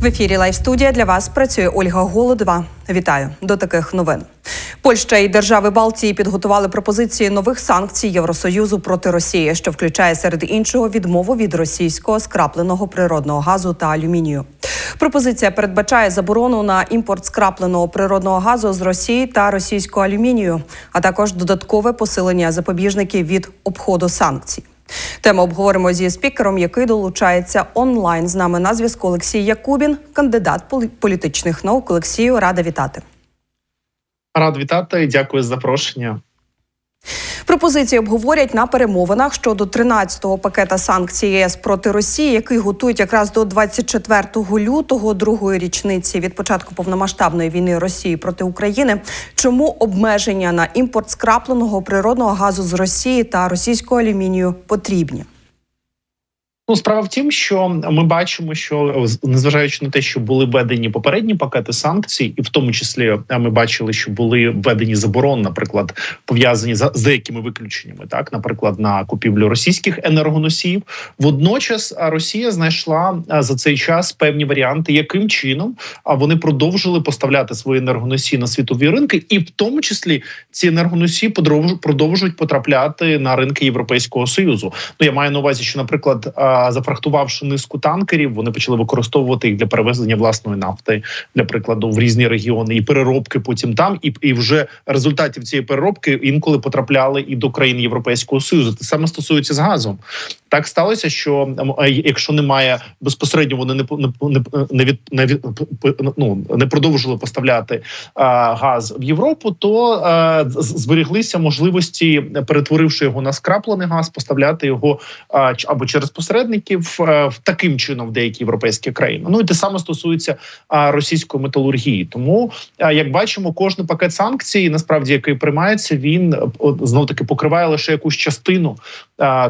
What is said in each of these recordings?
В ефірі Лайв студія для вас працює Ольга Голодова. Вітаю до таких новин. Польща і держави Балтії підготували пропозиції нових санкцій Євросоюзу проти Росії, що включає серед іншого відмову від російського скрапленого природного газу та алюмінію. Пропозиція передбачає заборону на імпорт скрапленого природного газу з Росії та російського алюмінію, а також додаткове посилення запобіжників від обходу санкцій. Тему обговоримо зі спікером, який долучається онлайн. З нами на зв'язку Олексій Якубін, кандидат полі- політичних наук. Олексію, рада вітати. Рад вітати, дякую за запрошення. Пропозиції обговорять на перемовинах щодо 13-го пакета санкцій ЄС проти Росії, який готують якраз до 24 лютого, другої річниці від початку повномасштабної війни Росії проти України. Чому обмеження на імпорт скрапленого природного газу з Росії та російського алюмінію потрібні? Ну, справа в тім, що ми бачимо, що незважаючи на те, що були введені попередні пакети санкцій, і в тому числі ми бачили, що були введені заборон, наприклад, пов'язані за- з деякими виключеннями, так, наприклад, на купівлю російських енергоносіїв. Водночас Росія знайшла за цей час певні варіанти, яким чином вони продовжили поставляти свої енергоносії на світові ринки, і в тому числі ці енергоносії продовжують потрапляти на ринки Європейського союзу. Ну я маю на увазі, що, наприклад, зафрахтувавши низку танкерів, вони почали використовувати їх для перевезення власної нафти, для прикладу, в різні регіони і переробки потім там, і, і вже результатів цієї переробки інколи потрапляли і до країн Європейського союзу. Те саме стосується з газом. Так сталося, що ем, е, якщо немає безпосередньо, вони не не не, від не від ну, не продовжили поставляти а, газ в Європу, то а, з- зберіглися можливості, перетворивши його на скраплений газ, поставляти його а, ч- або через посередників в таким чином в деякі європейські країни. Ну і те саме стосується російської металургії. Тому як бачимо, кожен пакет санкцій, насправді який приймається, він знов таки покриває лише якусь частину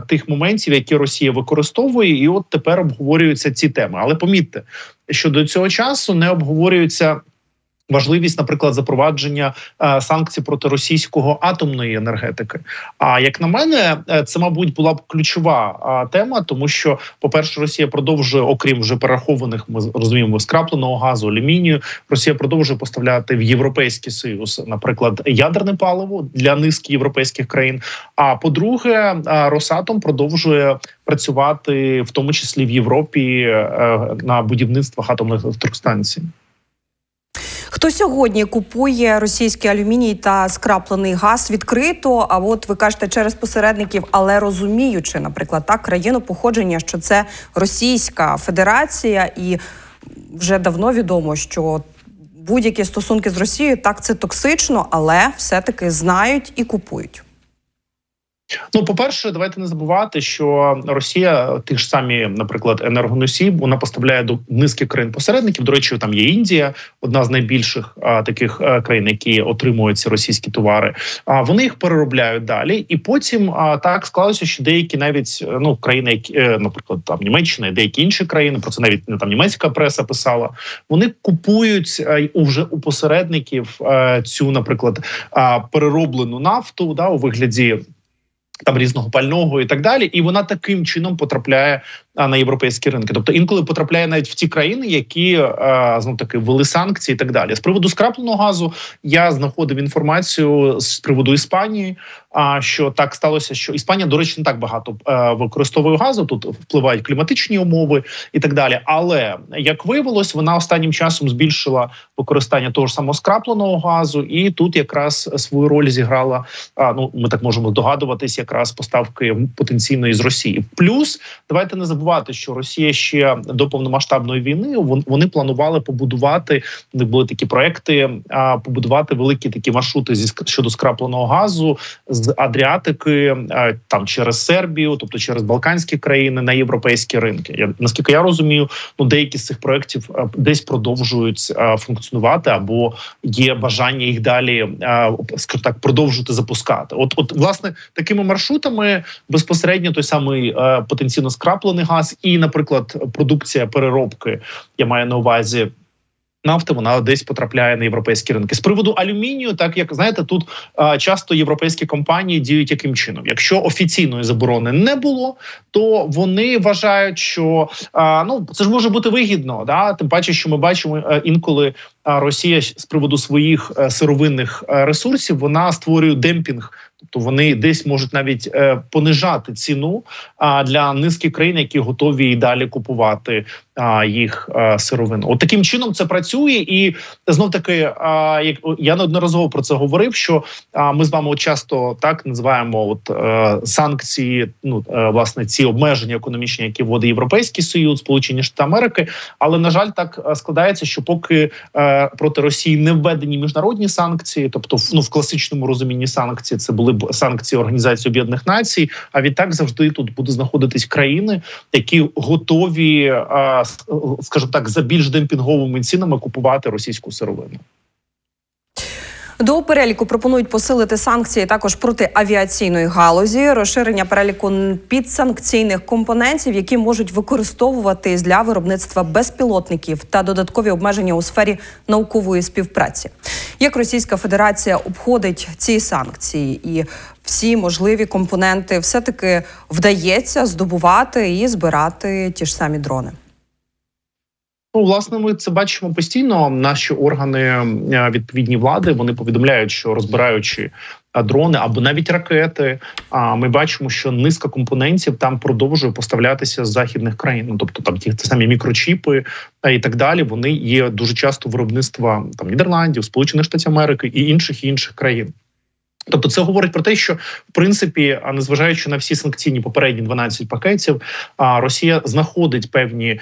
тих моментів, які Росія використовує, і от тепер обговорюються ці теми. Але помітьте, що до цього часу не обговорюється. Важливість, наприклад, запровадження е, санкцій проти російського атомної енергетики. А як на мене, е, це мабуть була б ключова а, тема, тому що, по-перше, Росія продовжує, окрім вже перерахованих, ми розуміємо, скрапленого газу, алюмінію. Росія продовжує поставляти в Європейський Союз, наприклад, ядерне паливо для низки європейських країн. А по-друге, Росатом продовжує працювати, в тому числі в Європі, е, на будівництвах атомних електростанцій. Хто сьогодні купує російський алюміній та скраплений газ відкрито? А от ви кажете через посередників, але розуміючи, наприклад, так країну походження, що це Російська Федерація, і вже давно відомо, що будь-які стосунки з Росією так це токсично, але все-таки знають і купують. Ну, по перше, давайте не забувати, що Росія тих ж самі, наприклад, енергоносії, вона поставляє до низки країн посередників. До речі, там є Індія, одна з найбільших а, таких а, країн, які отримують ці російські товари. А вони їх переробляють далі, і потім а, так склалося, що деякі навіть е, ну країни, які, е, наприклад, там Німеччина, і деякі інші країни, про це навіть не там німецька преса писала. Вони купують е, уже у посередників е, цю, наприклад, а, перероблену нафту да у вигляді там різного пального і так далі, і вона таким чином потрапляє на європейські ринки. Тобто інколи потрапляє навіть в ті країни, які знов таки ввели санкції і так далі. З приводу скрапленого газу я знаходив інформацію з приводу Іспанії. А що так сталося, що Іспанія, до речі, не так багато е, використовує газу. Тут впливають кліматичні умови і так далі. Але як виявилось, вона останнім часом збільшила використання того ж самого скрапленого газу, і тут якраз свою роль зіграла. Ну ми так можемо здогадуватись, якраз поставки потенційної з Росії. Плюс давайте не забувати, що Росія ще до повномасштабної війни вони планували побудувати. Них були такі проекти, а побудувати великі такі маршрути зі щодо скрапленого газу з Адріатики там через Сербію, тобто через Балканські країни на європейські ринки. Я наскільки я розумію, ну деякі з цих проєктів е, десь продовжують функціонувати або є бажання їх далі, скажімо так, продовжувати запускати. От, от власне, такими маршрутами безпосередньо той самий потенційно скраплений газ, і, наприклад, продукція переробки, я маю на увазі. Нафти вона десь потрапляє на європейські ринки з приводу алюмінію, так як знаєте, тут а, часто європейські компанії діють яким чином. Якщо офіційної заборони не було, то вони вважають, що а, ну це ж може бути вигідно. Да, тим паче, що ми бачимо е, інколи а, Росія з приводу своїх е, сировинних е, ресурсів вона створює демпінг. Тобто вони десь можуть навіть е, понижати ціну а, для низки країн, які готові і далі купувати а, їх а, сировину. От таким чином це працює, і знов таки, а, як я неодноразово про це говорив. Що а, ми з вами часто так називаємо от е, санкції, ну е, власне ці обмеження економічні, які вводить Європейський Союз, Сполучені Штати Америки. Але на жаль, так е, складається, що поки е, проти Росії не введені міжнародні санкції, тобто ну в класичному розумінні санкції, це були б санкції Організації Об'єднаних Націй. А відтак завжди тут будуть знаходитись країни, які готові, е, скажімо так, за більш демпінговими цінами купувати російську сировину. До переліку пропонують посилити санкції також проти авіаційної галузі, розширення переліку підсанкційних компонентів, які можуть використовуватись для виробництва безпілотників та додаткові обмеження у сфері наукової співпраці. Як Російська Федерація обходить ці санкції і всі можливі компоненти, все таки вдається здобувати і збирати ті ж самі дрони. Ну, власне, ми це бачимо постійно. Наші органи е, відповідні влади вони повідомляють, що розбираючи е, дрони або навіть ракети, а ми бачимо, що низка компонентів там продовжує поставлятися з західних країн. Ну тобто там ті самі мікрочіпи е, і так далі. Вони є дуже часто виробництва там Нідерландів, Сполучених Штатів Америки і інших і інших країн. Тобто, це говорить про те, що в принципі, а незважаючи на всі санкційні попередні 12 пакетів, Росія знаходить певні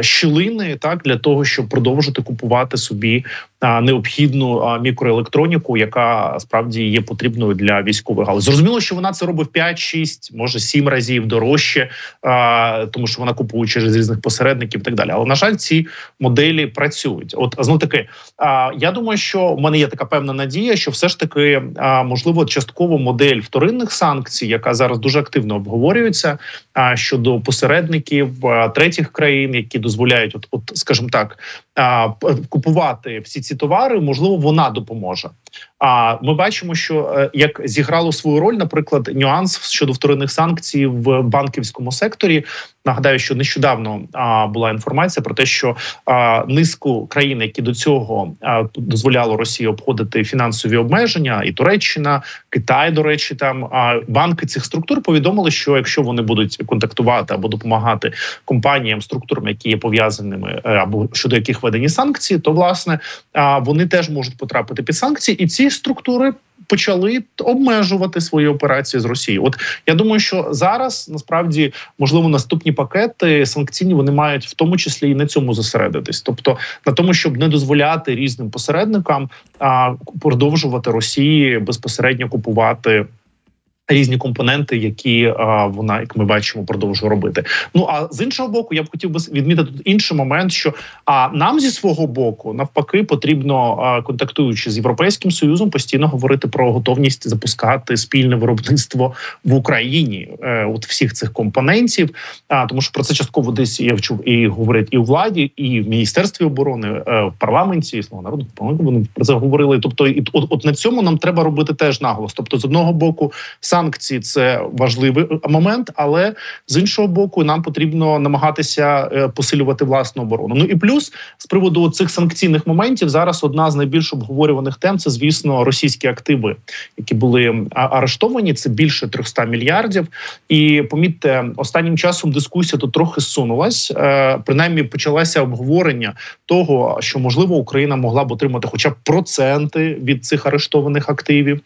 щілини так для того, щоб продовжити купувати собі необхідну мікроелектроніку, яка справді є потрібною для військових галузі. Зрозуміло, що вона це робить 5-6, може 7 разів дорожче, тому що вона купує через різних посередників і так далі. Але на жаль, ці моделі працюють. От знов таки, а, я думаю, що в мене є така певна надія, що все ж таки а, можливо частково модель вторинних санкцій, яка зараз дуже активно обговорюється, а, щодо посередників третіх країн, які дозволяють, от, от скажімо так, купувати всі ці товари, можливо, вона допоможе. А ми бачимо, що е, як зіграло свою роль, наприклад, нюанс щодо вторинних санкцій в банківському секторі. Нагадаю, що нещодавно а, була інформація про те, що а, низку країн, які до цього а, дозволяло Росії обходити фінансові обмеження, і Туреччина, Китай, до речі, там а, банки цих структур повідомили, що якщо вони будуть контактувати або допомагати компаніям, структурам, які є пов'язаними е, або щодо яких введені санкції, то власне вони теж можуть потрапити під санкції, і ці структури почали обмежувати свої операції з Росією. От я думаю, що зараз насправді можливо наступні пакети санкційні вони мають в тому числі і на цьому зосередитись, тобто на тому, щоб не дозволяти різним посередникам а, продовжувати Росії безпосередньо купувати. Різні компоненти, які а, вона, як ми бачимо, продовжує робити. Ну а з іншого боку, я б хотів би відмітити тут інший момент, що а нам зі свого боку навпаки потрібно, а, контактуючи з європейським союзом, постійно говорити про готовність запускати спільне виробництво в Україні, е, от всіх цих компонентів. А тому, що про це частково десь я вчув і говорять і у владі, і в міністерстві оборони, е, в парламенті і народу вони про це говорили. Тобто, і от, от на цьому нам треба робити теж наголос. Тобто, з одного боку, санкції це важливий момент, але з іншого боку, нам потрібно намагатися е, посилювати власну оборону. Ну і плюс з приводу цих санкційних моментів зараз одна з найбільш обговорюваних тем це, звісно, російські активи, які були арештовані. Це більше 300 мільярдів. І помітьте, останнім часом дискусія тут трохи зсунулась. Е, принаймні почалося обговорення того, що можливо Україна могла б отримати хоча б проценти від цих арештованих активів.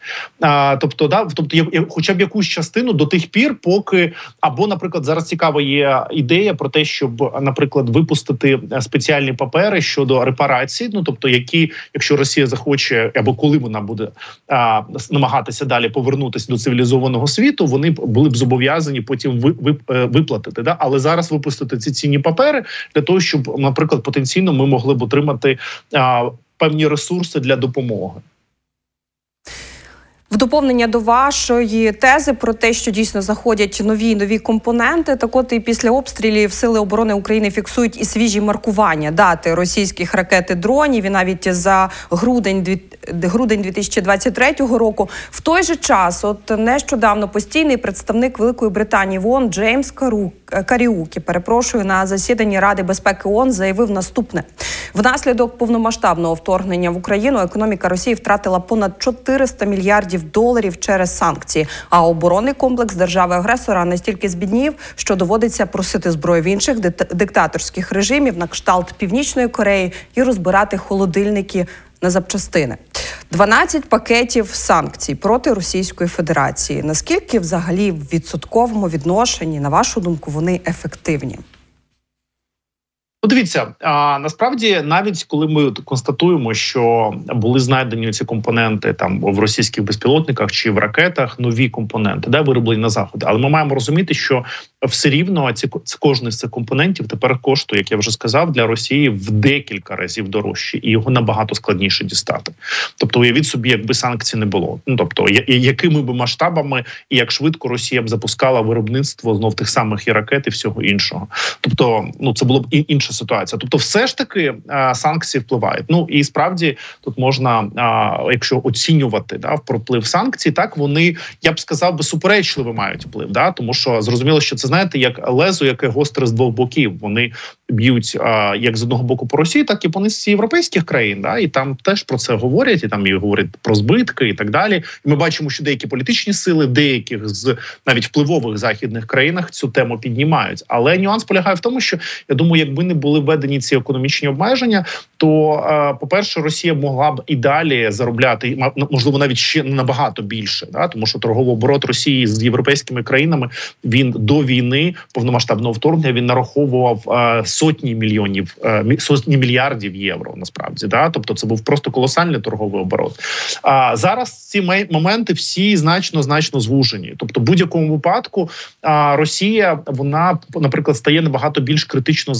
Тобто, да, тобто, я- я- хоча б якусь частину до тих пір, поки або, наприклад, зараз цікава є ідея про те, щоб, наприклад, випустити е, спеціальні папери щодо репарацій. Ну тобто, які, якщо Росія захоче, або коли вона буде а, намагатися далі повернутися до цивілізованого світу, вони були б зобов'язані потім е, виплатити. Да? Але зараз випустити ці цінні папери для того, щоб, наприклад, потенційно ми могли б отримати а, певні ресурси для допомоги. В доповнення до вашої тези про те, що дійсно заходять нові нові компоненти, так от і після обстрілів Сили оборони України фіксують і свіжі маркування дати російських ракет і дронів. І навіть за грудень грудень 2023 року. В той же час, от нещодавно постійний представник Великої Британії в ООН Джеймс Кару Каріукі, перепрошую на засіданні Ради безпеки ООН заявив наступне: внаслідок повномасштабного вторгнення в Україну економіка Росії втратила понад 400 мільярдів доларів через санкції. А оборонний комплекс держави-агресора настільки збіднів, що доводиться просити зброю в інших диктаторських режимів на кшталт Північної Кореї і розбирати холодильники на запчастини. 12 пакетів санкцій проти Російської Федерації. Наскільки взагалі в відсотковому відношенні, на вашу думку, вони ефективні? Ну, дивіться, а насправді, навіть коли ми констатуємо, що були знайдені ці компоненти там в російських безпілотниках чи в ракетах, нові компоненти, да, вироблені на заходи, але ми маємо розуміти, що все рівно ці кожний з цих компонентів тепер коштує, як я вже сказав, для Росії в декілька разів дорожче, і його набагато складніше дістати. Тобто, уявіть собі, якби санкцій не було. Ну тобто, якими би масштабами і як швидко Росія б запускала виробництво знов тих самих і ракет і всього іншого. Тобто, ну це було б і інша ситуація. Тобто, все ж таки санкції впливають. Ну і справді тут можна, якщо оцінювати да про вплив санкцій, так вони я б сказав би суперечливо мають вплив. Да, тому що зрозуміло, що це знаєте, як лезо, яке гостре з двох боків. Вони б'ють як з одного боку по Росії, так і по низці європейських країн. Да, і там теж про це говорять, і там і говорять про збитки і так далі. І ми бачимо, що деякі політичні сили деяких з навіть впливових західних країнах цю тему піднімають. Але нюанс полягає в тому, що я думаю, якби не були введені ці економічні обмеження, то е, по-перше, Росія могла б і далі заробляти можливо навіть ще набагато більше, да тому що торговий оборот Росії з європейськими країнами він до війни повномасштабного вторгнення він нараховував е, сотні мільйонів е, сотні мільярдів євро. Насправді, да, тобто це був просто колосальний торговий оборот. А зараз ці моменти всі значно значно звужені. Тобто, в будь-якому випадку Росія вона наприклад стає набагато більш критично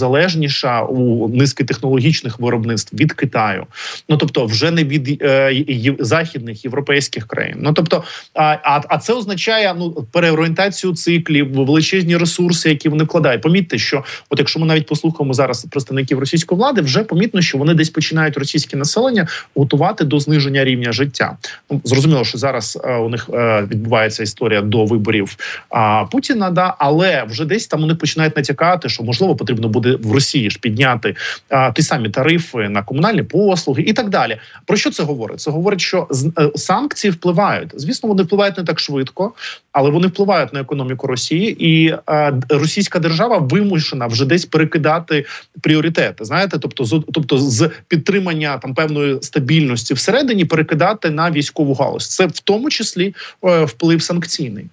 залежніша у низки технологічних виробництв від Китаю. Ну тобто, вже не від е, західних європейських країн. Ну тобто, а, а, це означає ну переорієнтацію циклів, величезні ресурси, які вони вкладають. Помітьте, що от якщо ми навіть послухаємо зараз представників російської влади, вже помітно, що вони десь починають російське населення готувати до зниження рівня життя. Ну, зрозуміло, що зараз е, у них е, відбувається історія до виборів а, Путіна, да, але вже десь там вони починають натякати, що можливо потрібно буде в Росії ж підняти а, ті самі тарифи на комунальні послуги і так далі. Про що це говорить? Це говорить, що е, санкції впливають. Звісно, вони впливають не так швидко, але вони впливають на економіку Росії, і е, д- російська держава вимушена вже десь перекидати пріоритети. Знаєте, тобто з тобто з підтримання там певної стабільності всередині перекидати на військову галузь. Це в тому числі е, вплив санкційний.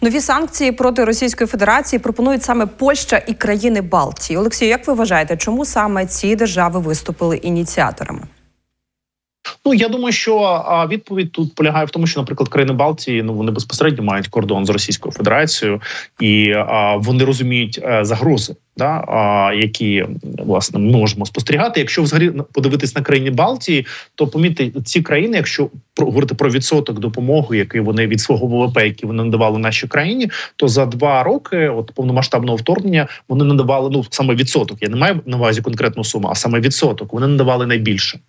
Нові санкції проти Російської Федерації пропонують саме Польща і країни Балтії. Олексію, як ви вважаєте, чому саме ці держави виступили ініціаторами? Ну я думаю, що відповідь тут полягає в тому, що, наприклад, країни Балтії ну вони безпосередньо мають кордон з Російською Федерацією, і а, вони розуміють а, загрози, да а, які власне можемо спостерігати. Якщо взагалі подивитись на країни Балтії, то помітьте ці країни, якщо говорити про відсоток допомоги, який вони від свого ВВП, які вони надавали нашій країні, то за два роки, от повномасштабного вторгнення, вони надавали ну саме відсоток. Я не маю на увазі конкретну суму, а саме відсоток. Вони надавали найбільше.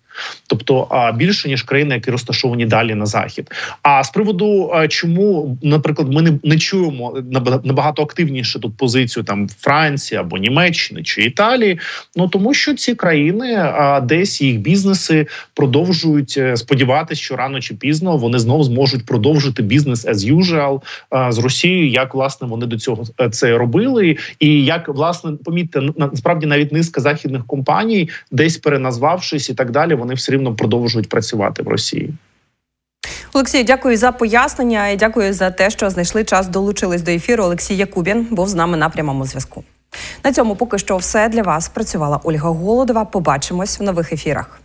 Тобто більше ніж країни, які розташовані далі на захід. А з приводу чому, наприклад, ми не, не чуємо наба- набагато активніше тут позицію там Франції або Німеччини чи Італії. Ну тому що ці країни десь їх бізнеси продовжують е, сподіватися, що рано чи пізно вони знову зможуть продовжити бізнес as usual з Росією, як власне вони до цього е, це робили, і як власне помітьте, на- насправді навіть низка західних компаній, десь переназвавшись і так далі, вони все рівно продовжують працювати в Росії. Олексій, дякую за пояснення і дякую за те, що знайшли час, долучились до ефіру. Олексій Якубін був з нами на прямому зв'язку. На цьому поки що все для вас працювала Ольга Голодова. Побачимось в нових ефірах.